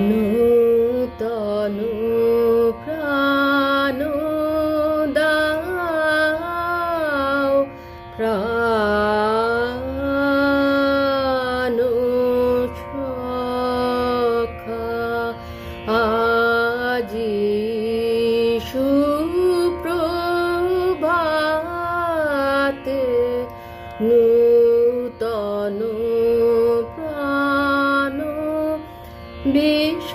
নূতন প্রাণ দাও প্রাণ সখা আজি সুপ্রভাতে নূতন বেশ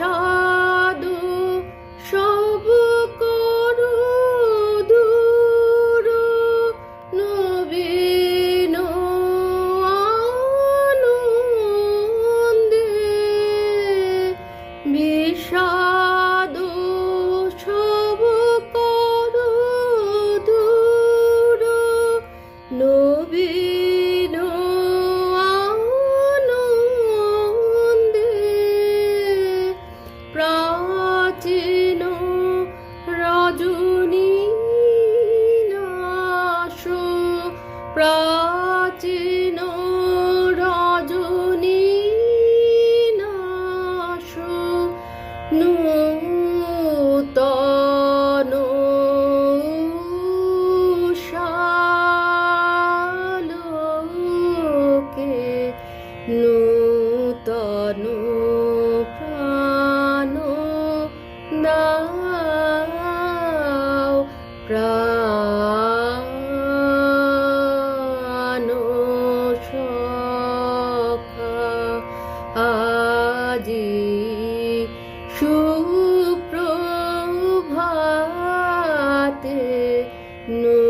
নাশ প্রাচীন রজনী নাশ নূতন প্রাণ দাও প্রাণ আজি সুপ্রভাতে নু